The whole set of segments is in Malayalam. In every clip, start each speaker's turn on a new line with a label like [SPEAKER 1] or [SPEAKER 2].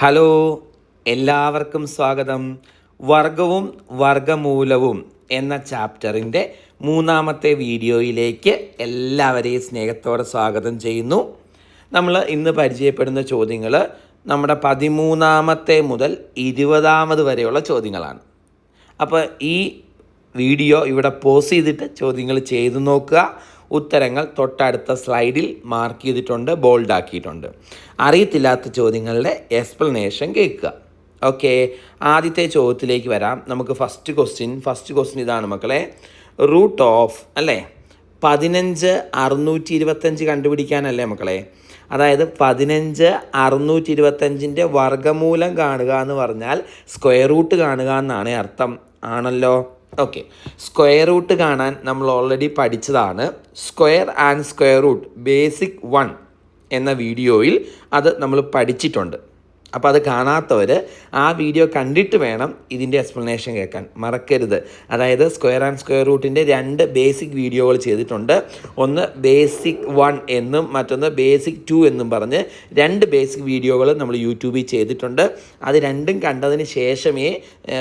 [SPEAKER 1] ഹലോ എല്ലാവർക്കും സ്വാഗതം. വർഗവും വർഗമൂലവും എന്ന ചാപ്റ്ററിന്റെ മൂന്നാമത്തെ വീഡിയോയിലേക്ക് എല്ലാവരെയും സ്നേഹത്തോടെ സ്വാഗതം ചെയ്യുന്നു. നമ്മൾ ഇന്ന് പരിചയപ്പെടുന്ന ചോദ്യങ്ങൾ നമ്മുടെ പതിമൂന്നാമത്തെ മുതൽ ഇരുപതാമത് വരെയുള്ള ചോദ്യങ്ങളാണ്. അപ്പോൾ ഈ വീഡിയോ ഇവിടെ പോസ് ചെയ്തിട്ട് ചോദ്യങ്ങൾ ചെയ്തു നോക്കുക. ഉത്തരങ്ങൾ തൊട്ടടുത്ത സ്ലൈഡിൽ മാർക്ക് ചെയ്തിട്ടുണ്ട് ബോൾഡ് ആക്കിയിട്ടുണ്ട്. അറിയത്തില്ലാത്ത ചോദ്യങ്ങളുടെ എക്സ്പ്ലനേഷൻ കേൾക്കുക. ഓക്കെ ആദ്യത്തെ ചോദ്യത്തിലേക്ക് വരാം. നമുക്ക് ഫസ്റ്റ് ക്വസ്റ്റ്യൻ ഫസ്റ്റ് ക്വസ്റ്റ്യൻ ഇതാണ് മക്കളെ. റൂട്ട് ഓഫ് അല്ലേ? പതിനഞ്ച് അറുന്നൂറ്റി ഇരുപത്തഞ്ച് കണ്ടുപിടിക്കാനല്ലേ മക്കളെ? അതായത് പതിനഞ്ച് അറുന്നൂറ്റി ഇരുപത്തഞ്ചിന്റെ വർഗമൂലം കാണുക എന്ന് പറഞ്ഞാൽ സ്ക്വയർ റൂട്ട് കാണുക എന്നാണ് അർത്ഥം. ആണല്ലോ? ഓക്കെ സ്ക്വയർ റൂട്ട് കാണാൻ നമ്മൾ ഓൾറെഡി പഠിച്ചതാണ്. Square and square root basic one എന്ന വീഡിയോയിൽ അത് നമ്മൾ പഠിച്ചിട്ടുണ്ട്. അപ്പോൾ അത് കാണാത്തവർ ആ വീഡിയോ കണ്ടിട്ട് വേണം ഇതിന്റെ എക്സ്പ്ലനേഷൻ കേൾക്കാൻ. മറക്കരുത്. അതായത് സ്ക്വയർ ആൻഡ് സ്ക്വയർ റൂട്ടിന്റെ രണ്ട് ബേസിക് വീഡിയോകൾ ചെയ്തിട്ടുണ്ട്. ഒന്ന് ബേസിക് വൺ എന്നും മറ്റൊന്ന് ബേസിക് ടു എന്നും പറഞ്ഞ് രണ്ട് ബേസിക് വീഡിയോകൾ നമ്മൾ യൂട്യൂബിൽ ചെയ്തിട്ടുണ്ട്. അത് രണ്ടും കണ്ടതിന് ശേഷമേ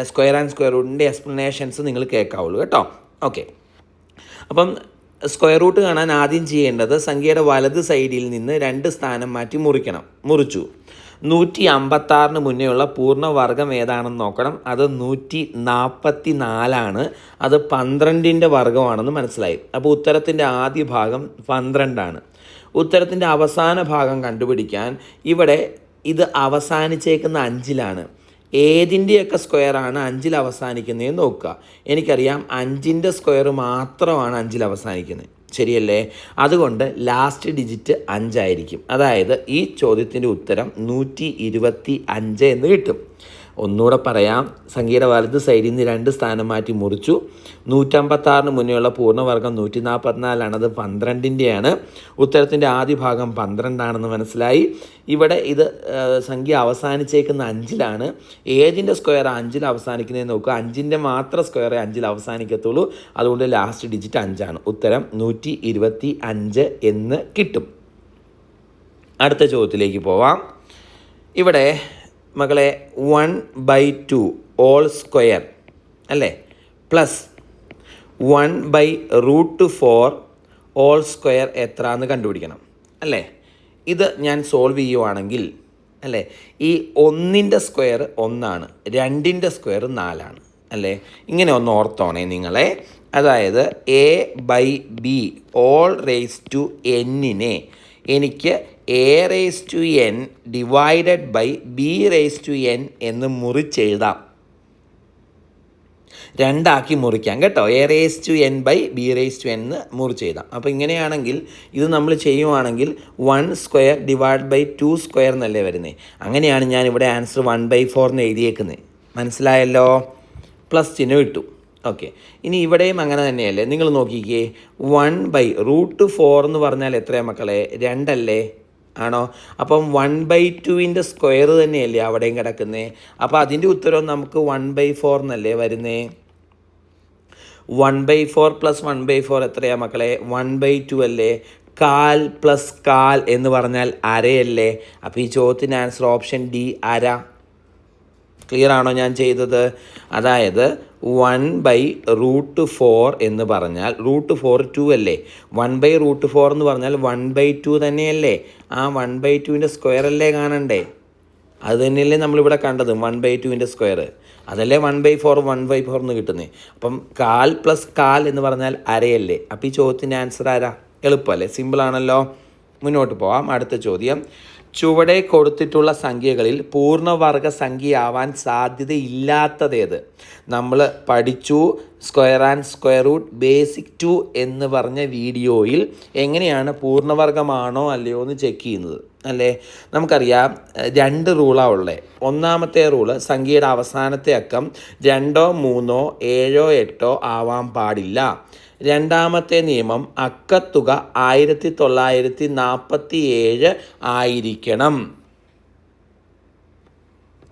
[SPEAKER 1] സ്ക്വയർ ആൻഡ് സ്ക്വയർ റൂട്ടിന്റെ എക്സ്പ്ലനേഷൻസ് നിങ്ങൾ കേൾക്കാവുള്ളൂ കേട്ടോ. ഓക്കെ അപ്പം സ്ക്വയർ റൂട്ട് കാണാൻ ആദ്യം ചെയ്യേണ്ടത് സംഖ്യയുടെ വലത് സൈഡിൽ നിന്ന് രണ്ട് സ്ഥാനം മാറ്റി മുറിക്കണം. മുറിച്ചു. നൂറ്റി അമ്പത്താറിന് മുന്നേയുള്ള പൂർണവർഗം ഏതാണെന്ന് നോക്കണം. അത് നൂറ്റി നാൽപ്പത്തി നാലാണ് അത് പന്ത്രണ്ടിന്റെ വർഗമാണെന്ന് മനസ്സിലായി. അപ്പോൾ ഉത്തരത്തിന്റെ ആദ്യ ഭാഗം പന്ത്രണ്ടാണ്. ഉത്തരത്തിന്റെ അവസാന ഭാഗം കണ്ടുപിടിക്കാൻ ഇവിടെ ഇത് അവസാനിച്ചേക്കുന്ന അഞ്ചിലാണ്. ഏതിന്റെയൊക്കെ സ്ക്വയറാണ് അഞ്ചിൽ അവസാനിക്കുന്നതെന്ന് നോക്കുക. എനിക്കറിയാം അഞ്ചിന്റെ സ്ക്വയർ മാത്രമാണ് അഞ്ചിൽ അവസാനിക്കുന്നത്. ശരിയല്ലേ? അതുകൊണ്ട് ലാസ്റ്റ് ഡിജിറ്റ് അഞ്ചായിരിക്കും. അതായത് ഈ ചോദ്യത്തിന്റെ ഉത്തരം നൂറ്റി എന്ന് കിട്ടും. ഒന്നുകൂടെ പറയാം. സംഖ്യയുടെ വലത് സൈഡിൽ നിന്ന് രണ്ട് സ്ഥാനം മാറ്റി മുറിച്ചു. നൂറ്റമ്പത്താറിന് മുന്നേയുള്ള പൂർണവർഗം നൂറ്റി നാൽപ്പത്തിനാലാണ് അത് പന്ത്രണ്ടിന്റെയാണ് ഉത്തരത്തിന്റെ ആദ്യ ഭാഗം പന്ത്രണ്ടാണെന്ന് മനസ്സിലായി. ഇവിടെ ഇത് സംഖ്യ അവസാനിച്ചേക്കുന്ന അഞ്ചിലാണ്. ഏതിന്റെ സ്ക്വയർ അഞ്ചിൽ അവസാനിക്കുന്നതെന്ന് നോക്കുക. അഞ്ചിന്റെ മാത്രം സ്ക്വയറേ അഞ്ചിൽ അവസാനിക്കത്തുള്ളൂ. അതുകൊണ്ട് ലാസ്റ്റ് ഡിജിറ്റ് അഞ്ചാണ്. ഉത്തരം നൂറ്റി ഇരുപത്തി അഞ്ച് എന്ന് കിട്ടും. അടുത്ത ചോദ്യത്തിലേക്ക് പോവാം. ഇവിടെ മകളെ one by two whole square അല്ലേ? Plus one by root four whole square എത്ര എന്ന് കണ്ടുപിടിക്കണം അല്ലേ? ഇത് ഞാൻ സോൾവ് ചെയ്യുവാണെങ്കിൽ അല്ലേ? ഈ ഒന്നിന്റെ സ്ക്വയർ ഒന്നാണ് രണ്ടിന്റെ സ്ക്വയർ നാലാണ് അല്ലേ? ഇങ്ങനെ ഒന്ന് ഓർത്തോണേ നിങ്ങളെ. അതായത് a by b whole raise to എന്നിനെ എനിക്ക് a raise to n divided by b raise to n എന്ന് മുറിച്ചെഴുതാം രണ്ടാക്കി മുറിക്കാം കേട്ടോ. A raise to n by b raise to n എന്ന് മുറിച്ചെഴുതാം അപ്പോൾ ഇങ്ങനെയാണെങ്കിൽ ഇത് നമ്മൾ ചെയ്യുവാണെങ്കിൽ one square divide by two square എന്നല്ലേ വരുന്നത് അങ്ങനെയാണ് ഞാൻ ഇവിടെ ആൻസർ വൺ ബൈ ഫോർ എന്ന് എഴുതിയേക്കുന്നത്. മനസ്സിലായല്ലോ? പ്ലസ് ചിഹ്നം ഇട്ടു. ഓക്കെ ഇനി ഇവിടെയും അങ്ങനെ തന്നെയല്ലേ? നിങ്ങൾ നോക്കിക്കേ. വൺ ബൈ റൂട്ട് ഫോർ എന്ന് പറഞ്ഞാൽ എത്രയാണ് മക്കളെ? രണ്ടല്ലേ? ആണോ? അപ്പം വൺ ബൈ ടുവിന്റെ സ്ക്വയർ തന്നെയല്ലേ അവിടെയും കിടക്കുന്നത് അപ്പോൾ അതിന്റെ ഉത്തരം നമുക്ക് വൺ ബൈ ഫോർ എന്നല്ലേ വരുന്നേ? One by four plus one by four എത്രയാണ് മക്കളെ? വൺ ബൈ ടു അല്ലേ? കാൽ പ്ലസ് കാൽ എന്ന് പറഞ്ഞാൽ അരയല്ലേ? അപ്പോൾ ഈ ചോദ്യത്തിന് ആൻസർ ഓപ്ഷൻ ഡി അര. ക്ലിയർ ആണോ ഞാൻ ചെയ്തത്? അതായത് വൺ ബൈ റൂട്ട് ഫോർ എന്ന് പറഞ്ഞാൽ റൂട്ട് ഫോർ ടു അല്ലേ? വൺ ബൈ റൂട്ട് ഫോർ എന്ന് പറഞ്ഞാൽ വൺ ബൈ ടു തന്നെയല്ലേ? ആ വൺ ബൈ ടുവിന്റെ സ്ക്വയർ അല്ലേ കാണണ്ടേ? അത് തന്നെയല്ലേ നമ്മളിവിടെ കണ്ടത് വൺ ബൈ ടുവിന്റെ സ്ക്വയർ അതല്ലേ one by four one by four എന്ന് കിട്ടുന്നത് അപ്പം കാൽ പ്ലസ് കാൽ എന്ന് പറഞ്ഞാൽ അരയല്ലേ? അപ്പോൾ ഈ ചോദ്യത്തിന്റെ ആൻസർ ആരാ? എളുപ്പമല്ലേ? സിമ്പിളാണല്ലോ മുന്നോട്ട് പോവാം. അടുത്ത ചോദ്യം. ചുവടെ കൊടുത്തിട്ടുള്ള സംഖ്യകളിൽ പൂർണവർഗ സംഖ്യയാവാൻ സാധ്യതയില്ലാത്തതേത്. നമ്മൾ പഠിച്ചു square and square root basic two എന്ന് പറഞ്ഞ വീഡിയോയിൽ എങ്ങനെയാണ് പൂർണവർഗമാണോ അല്ലയോ എന്ന് ചെക്ക് ചെയ്യുന്നത് അല്ലേ? നമുക്കറിയാം രണ്ട് റൂളാണ് ഉള്ളത് ഒന്നാമത്തെ റൂൾ സംഖ്യയുടെ അവസാനത്തെ അക്കം രണ്ടോ മൂന്നോ ഏഴോ എട്ടോ ആവാൻ പാടില്ല. രണ്ടാമത്തെ നിയമം അക്കത്തുക ആയിരത്തി തൊള്ളായിരത്തി നാൽപ്പത്തി ഏഴ് ആയിരിക്കണം.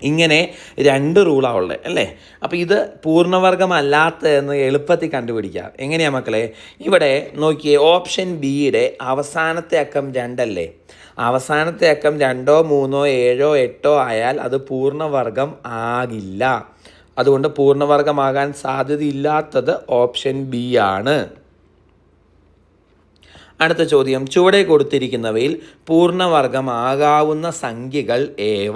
[SPEAKER 1] ഇങ്ങനെ രണ്ട് റൂളാണ് ഉള്ളത് അല്ലേ? അപ്പോൾ ഇത് പൂർണവർഗമല്ലാത്തതെന്ന് എളുപ്പത്തിൽ കണ്ടുപിടിക്കാം. എങ്ങനെയാണ് മക്കളെ? ഇവിടെ നോക്കിയേ ഓപ്ഷൻ ബിയുടെ അവസാനത്തെ അക്കം രണ്ടല്ലേ? അവസാനത്തെ അക്കം രണ്ടോ മൂന്നോ ഏഴോ എട്ടോ ആയാൽ അത് പൂർണവർഗം ആകില്ല. അതുകൊണ്ട് പൂർണവർഗമാകാൻ സാധ്യതയില്ലാത്തത് ഓപ്ഷൻ ബി ആണ്. അടുത്ത ചോദ്യം. ചുവടെ കൊടുത്തിരിക്കുന്നവയിൽ പൂർണവർഗമാകാവുന്ന സംഖ്യകൾ ഏവ?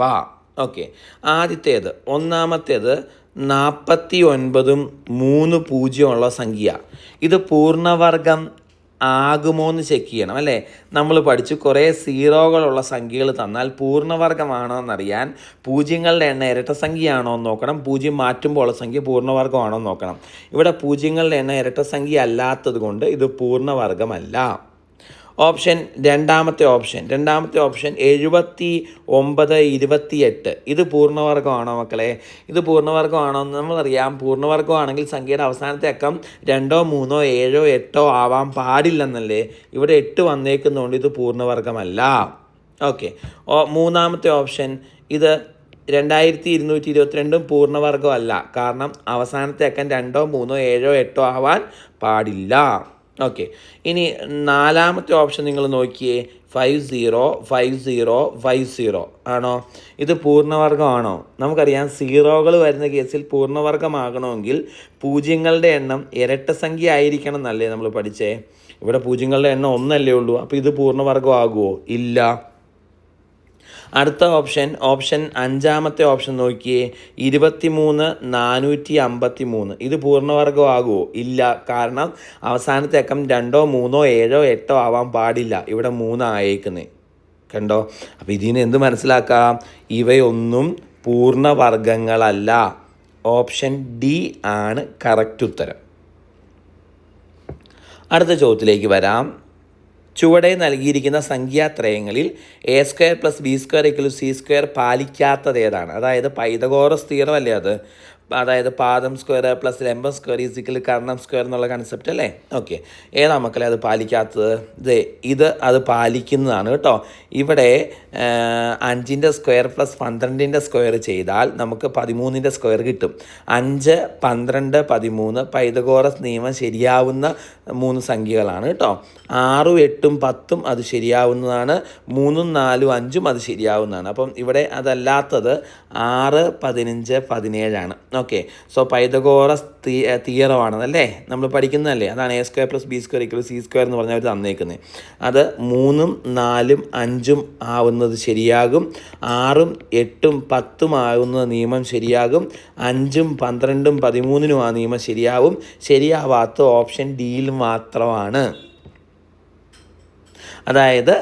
[SPEAKER 1] ഓക്കെ. ആദ്യത്തേത് ഒന്നാമത്തേത് നാൽപ്പത്തി ഒൻപതും മൂന്ന് പൂജ്യമുള്ള സംഖ്യ. ഇത് പൂർണവർഗം ആകുമോ എന്ന് ചെക്ക് ചെയ്യണം അല്ലേ? നമ്മൾ പഠിച്ചു കുറേ സീറോകളുള്ള സംഖ്യകൾ തന്നാൽ പൂർണവർഗമാണോ എന്നറിയാൻ പൂജ്യങ്ങളുടെ എണ്ണ ഇരട്ട സംഖ്യയാണോ എന്ന് നോക്കണം. പൂജ്യം മാറ്റുമ്പോൾ ഉള്ള സംഖ്യ പൂർണവർഗമാണോ എന്ന് നോക്കണം. ഇവിടെ പൂജ്യങ്ങളുടെ എണ്ണ ഇരട്ട സംഖ്യ അല്ലാത്തത് കൊണ്ട് ഇത് പൂർണവർഗമല്ല ഓപ്ഷൻ രണ്ടാമത്തെ ഓപ്ഷൻ. രണ്ടാമത്തെ ഓപ്ഷൻ എഴുപത്തി ഒമ്പത് ഇരുപത്തിയെട്ട്. ഇത് പൂർണവർഗമാണോ മക്കളെ? ഇത് പൂർണവർഗമാണോ എന്ന് നമ്മളറിയാം പൂർണവർഗമാണെങ്കിൽ സംഖ്യയുടെ അവസാനത്തെ അക്കം രണ്ടോ മൂന്നോ ഏഴോ എട്ടോ ആവാൻ പാടില്ലെന്നല്ലേ? ഇവിടെ എട്ട് വന്നേക്കുന്നതുകൊണ്ട് ഇത് പൂർണവർഗമല്ല. ഓക്കെ. മൂന്നാമത്തെ ഓപ്ഷൻ. ഇത് രണ്ടായിരത്തി ഇരുന്നൂറ്റി ഇരുപത്തിരണ്ടും പൂർണവർഗമല്ല കാരണം അവസാനത്തെ അക്കം രണ്ടോ മൂന്നോ ഏഴോ എട്ടോ ആവാൻ പാടില്ല. ഓക്കെ ഇനി നാലാമത്തെ ഓപ്ഷൻ നിങ്ങൾ നോക്കിയേ. Five zero five zero five zero ആണോ? ഇത് പൂർണവർഗമാണോ? നമുക്കറിയാം സീറോകൾ വരുന്ന കേസിൽ പൂർണവർഗമാകണമെങ്കിൽ പൂജ്യങ്ങളുടെ എണ്ണം ഇരട്ട സംഖ്യ ആയിരിക്കണം എന്നല്ലേ നമ്മൾ പഠിച്ചേ. ഇവിടെ പൂജ്യങ്ങളുടെ എണ്ണം ഒന്നല്ലേ ഉള്ളൂ. അപ്പോൾ ഇത് പൂർണവർഗമാകുമോ ഇല്ല. അടുത്ത ഓപ്ഷൻ ഓപ്ഷൻ അഞ്ചാമത്തെ ഓപ്ഷൻ നോക്കിയേ. ഇരുപത്തി മൂന്ന് നാനൂറ്റി അമ്പത്തി മൂന്ന് ഇത് പൂർണവർഗമാകുമോ? ഇല്ല. കാരണം അവസാനത്തെ അക്കം രണ്ടോ മൂന്നോ ഏഴോ എട്ടോ ആവാൻ പാടില്ല. ഇവിടെ മൂന്നായേക്കുന്നത് കണ്ടോ? അപ്പോൾ ഇതിന് എന്ത് മനസ്സിലാക്കാം? ഇവയൊന്നും പൂർണവർഗങ്ങളല്ല. ഓപ്ഷൻ ഡി ആണ് കറക്റ്റ് ഉത്തരം. അടുത്ത ചോദ്യത്തിലേക്ക് വരാം. ചുവടെ നൽകിയിരിക്കുന്ന സംഖ്യാത്രയങ്ങളിൽ a square plus b square equal c square പാലിക്കാത്തത് ഏതാണ്? അതായത് പൈതഗോറസ് തീറമല്ലേ അത്? അതായത് പാദം സ്ക്വയർ പ്ലസ് ലംബം സ്ക്വയർ ഈസിക്കൽ കർണം സ്ക്വയർ എന്നുള്ള കൺസെപ്റ്റ് അല്ലേ? ഓക്കെ ഏതാ മക്കളെ അത് പാലിക്കാത്തത്? ഇത് ഇത് അത് പാലിക്കുന്നതാണ് കേട്ടോ. ഇവിടെ അഞ്ചിന്റെ സ്ക്വയർ പ്ലസ് പന്ത്രണ്ടിന്റെ സ്ക്വയർ ചെയ്താൽ നമുക്ക് പതിമൂന്നിന്റെ സ്ക്വയർ കിട്ടും. അഞ്ച് പന്ത്രണ്ട് പതിമൂന്ന് പൈതഗോറസ് നിയമം ശരിയാവുന്ന മൂന്ന് സംഖ്യകളാണ് കേട്ടോ. ആറും എട്ടും പത്തും അത് ശരിയാവുന്നതാണ്. മൂന്നും നാലും അഞ്ചും അത് ശരിയാവുന്നതാണ്. അപ്പം ഇവിടെ അതല്ലാത്തത് ആറ് പതിനഞ്ച് പതിനേഴാണ്. ഓക്കെ സോ പൈതഗോറസ് തീയറമാണ് അല്ലേ നമ്മൾ പഠിക്കുന്നതല്ലേ? അതാണ് a square plus b square equal c square എന്ന് പറഞ്ഞാൽ അവർ തന്നേക്കുന്നത് അത് മൂന്നും നാലും അഞ്ചും ആവുന്നത് ശരിയാകും. ആറും എട്ടും പത്തും ആവുന്ന നിയമം ശരിയാകും. അഞ്ചും പന്ത്രണ്ടും പതിമൂന്നിനും ആ നിയമം ശരിയാവും. ശരിയാവാത്ത ഓപ്ഷൻ ഡിയിൽ മാത്രമാണ്. അതായത്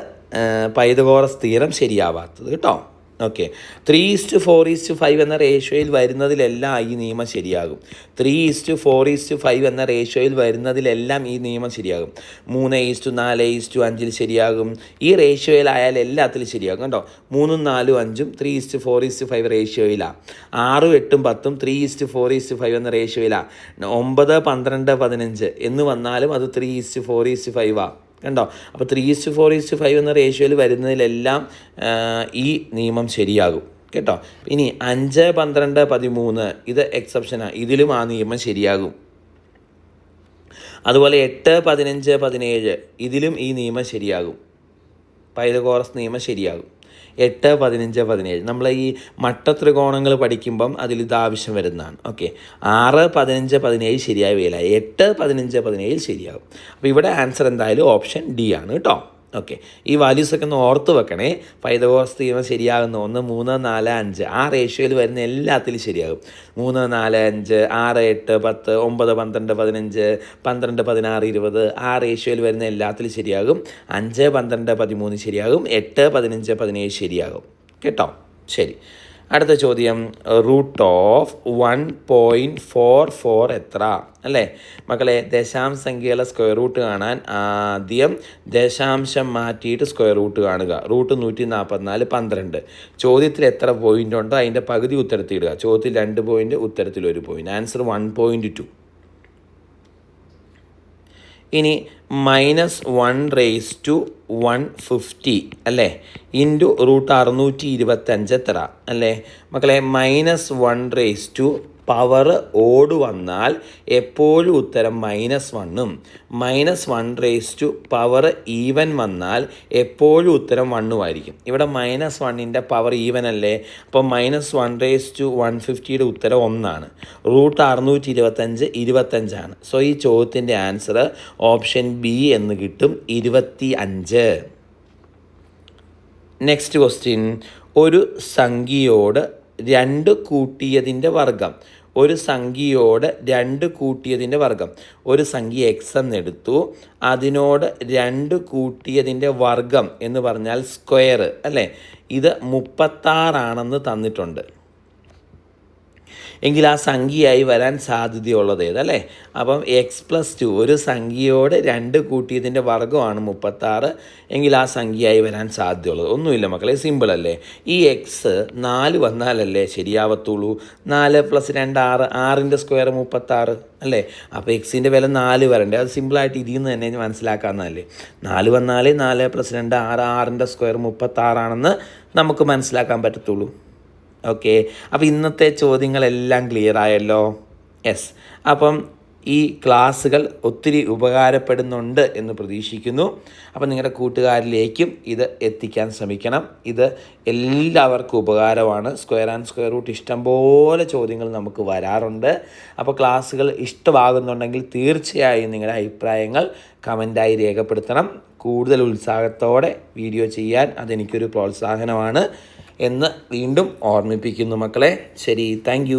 [SPEAKER 1] പൈതഗോറസ് തീരം ശരിയാവാത്തത് കേട്ടോ. Okay three is to four is to five എന്ന റേഷ്യോയിൽ വരുന്നതിലെല്ലാം ഈ നിയമം ശരിയാകും three is to four is to five എന്ന റേഷ്യോയിൽ വരുന്നതിലെല്ലാം ഈ നിയമം ശരിയാകും മൂന്ന് ഈസ്റ്റു നാല് ഈസ്റ്റു അഞ്ചിൽ ശരിയാകും ഈ റേഷ്യോയിലായാൽ എല്ലാത്തിലും ശരിയാകും കേട്ടോ മൂന്നും നാലും അഞ്ചും three is to four is to five റേഷ്യോയിലാണ് ആറും എട്ടും പത്തും three is to four is to five എന്ന റേഷ്യോയിലാണ് ഒമ്പത് പന്ത്രണ്ട് പതിനഞ്ച് എന്ന് വന്നാലും അത് three is to four is to ഫൈവാണ് കണ്ടോ? അപ്പോൾ three is to four is to five എന്ന റേഷ്യോയിൽ വരുന്നതിലെല്ലാം ഈ നിയമം ശരിയാകും. കേട്ടോ? ഇനി അഞ്ച് പന്ത്രണ്ട് പതിമൂന്ന് ഇത് എക്സെപ്ഷനാണ് ഇതിലും ആ നിയമം ശരിയാകും. അതുപോലെ എട്ട് പതിനഞ്ച് പതിനേഴ് ഇതിലും ഈ നിയമം ശരിയാകും. പൈതകോറസ് നിയമം ശരിയാകും. എട്ട് പതിനഞ്ച് പതിനേഴ്. നമ്മൾ ഈ മട്ട ത്രികോണങ്ങൾ പഠിക്കുമ്പം അതിൽ ഇത് ആവശ്യം വരുന്നതാണ്. ഓക്കെ ആറ് പതിനഞ്ച് പതിനേഴ് ശരിയാവുകയില്ല എട്ട് പതിനഞ്ച് പതിനേഴ് ശരിയാകും അപ്പോൾ ഇവിടെ ആൻസർ എന്തായാലും ഓപ്ഷൻ ഡി ആണ് കേട്ടോ. ഓക്കെ ഈ വാല്യൂസൊക്കെ ഒന്ന് ഓർത്ത് വെക്കണേ. പൈതകോസ് തീമ ശരിയാകുന്ന. ഒന്ന് മൂന്ന് നാല് അഞ്ച്. ആ റേഷ്യോയിൽ വരുന്ന എല്ലാത്തിലും ശരിയാകും. മൂന്ന് നാല് അഞ്ച് ആറ് എട്ട് പത്ത് ഒമ്പത് പന്ത്രണ്ട് പതിനഞ്ച് പന്ത്രണ്ട് പതിനാറ് ഇരുപത്. ആ റേഷ്യോയിൽ വരുന്ന എല്ലാത്തിലും ശരിയാകും. അഞ്ച് പന്ത്രണ്ട് പതിമൂന്ന് ശരിയാകും. എട്ട് പതിനഞ്ച് പതിനേഴ് ശരിയാകും. കേട്ടോ? ശരി. അടുത്ത ചോദ്യം root of one point four four എത്ര? അല്ലേ? മക്കളെ ദശാംശ സ്ക്വയർ റൂട്ട് കാണാൻ ആദ്യം ദശാംശം മാറ്റിയിട്ട് സ്ക്വയർ റൂട്ട് കാണുക. റൂട്ട് നൂറ്റി നാൽപ്പത്തിനാല് പന്ത്രണ്ട്. ചോദ്യത്തിൽ എത്ര പോയിന്റ് ഉണ്ടോ അതിന്റെ പകുതി ഉത്തരത്തിൽ ഇടുക ചോദ്യത്തിൽ രണ്ട് പോയിന്റ് ഉത്തരത്തിൽ ഒരു point answer one point two ഇനി minus one raise to one fifty അല്ലേ? ഇന്റു റൂട്ട് അറുന്നൂറ്റി ഇരുപത്തഞ്ച് എത്ര അല്ലേ? മക്കളെ minus one raise to power odd വന്നാൽ എപ്പോഴും ഉത്തരം മൈനസ് വണ്ണും minus one raise to power even വന്നാൽ എപ്പോഴും ഉത്തരം വണ്ണും ആയിരിക്കും ഇവിടെ മൈനസ് വണ്ണിന്റെ പവർ ഈവൻ അല്ലേ? അപ്പോൾ minus one raise to one ഫിഫ്റ്റിയുടെ ഉത്തരം ഒന്നാണ്. റൂട്ട് അറുന്നൂറ്റി ഇരുപത്തഞ്ച് ഇരുപത്തഞ്ചാണ് സോ ഈ ചോദ്യത്തിന്റെ ആൻസർ ഓപ്ഷൻ ബി എന്ന് കിട്ടും ഇരുപത്തി അഞ്ച് നെക്സ്റ്റ് ക്വസ്റ്റ്യൻ ഒരു സംഖ്യയോട് രണ്ട് കൂട്ടിയതിന്റെ വർഗം. ഒരു സംഖ്യയോട് രണ്ട് കൂട്ടിയതിന്റെ വർഗം. ഒരു സംഖ്യ എക്സ് എന്നെടുത്തു. അതിനോട് രണ്ട് കൂട്ടിയതിന്റെ വർഗം എന്ന് പറഞ്ഞാൽ സ്ക്വയർ അല്ലേ? ഇത് മുപ്പത്താറാണെന്ന് തന്നിട്ടുണ്ട്. എങ്കിൽ ആ സംഖ്യയായി വരാൻ സാധ്യതയുള്ളത് ഏതല്ലേ അപ്പം എക്സ് പ്ലസ് ടു ഒരു സംഖ്യയോട് രണ്ട് കൂട്ടിയതിന്റെ വർഗമാണ് മുപ്പത്താറ്. എങ്കിൽ ആ സംഖ്യയായി വരാൻ സാധ്യതയുള്ളത്. ഒന്നുമില്ല മക്കളെ സിമ്പിൾ അല്ലേ? ഈ എക്സ് നാല് വന്നാലല്ലേ ശരിയാവത്തുള്ളൂ. നാല് പ്ലസ് രണ്ട് ആറ്. ആറിന്റെ സ്ക്വയർ മുപ്പത്താറ് അല്ലേ? അപ്പോൾ എക്സിന്റെ വില നാല് വരണ്ടേ? അത് സിമ്പിളായിട്ട് ഇതിൽ നിന്ന് തന്നെ മനസ്സിലാക്കാമെന്നല്ലേ നാല് വന്നാലേ നാല് പ്ലസ് രണ്ട് ആറ്. ആറിന്റെ സ്ക്വയർ മുപ്പത്താറാണെന്ന് നമുക്ക് മനസ്സിലാക്കാൻ പറ്റത്തുള്ളൂ. ഓക്കെ അപ്പോൾ ഇന്നത്തെ ചോദ്യങ്ങളെല്ലാം ക്ലിയർ ആയല്ലോ? യെസ് അപ്പം ഈ ക്ലാസ്സുകൾ ഒത്തിരി ഉപകാരപ്പെടുന്നുണ്ട് എന്ന് പ്രതീക്ഷിക്കുന്നു. അപ്പം നിങ്ങളുടെ കൂട്ടുകാരിലേക്കും ഇത് എത്തിക്കാൻ ശ്രമിക്കണം. ഇത് എല്ലാവർക്കും ഉപകാരമാണ്. സ്ക്വയർ ആൻഡ് സ്ക്വയർ റൂട്ട് ഇഷ്ടംപോലെ ചോദ്യങ്ങൾ നമുക്ക് വരാറുണ്ട്. അപ്പോൾ ക്ലാസ്സുകൾ ഇഷ്ടമാകുന്നുണ്ടെങ്കിൽ തീർച്ചയായും നിങ്ങളുടെ അഭിപ്രായങ്ങൾ കമന്റായി രേഖപ്പെടുത്തണം. കൂടുതൽ ഉത്സാഹത്തോടെ വീഡിയോ ചെയ്യാൻ അതെനിക്കൊരു പ്രോത്സാഹനമാണ്. എന്ന് വീണ്ടും ഓർമ്മിപ്പിക്കുന്നു മക്കളെ. ശരി താങ്ക്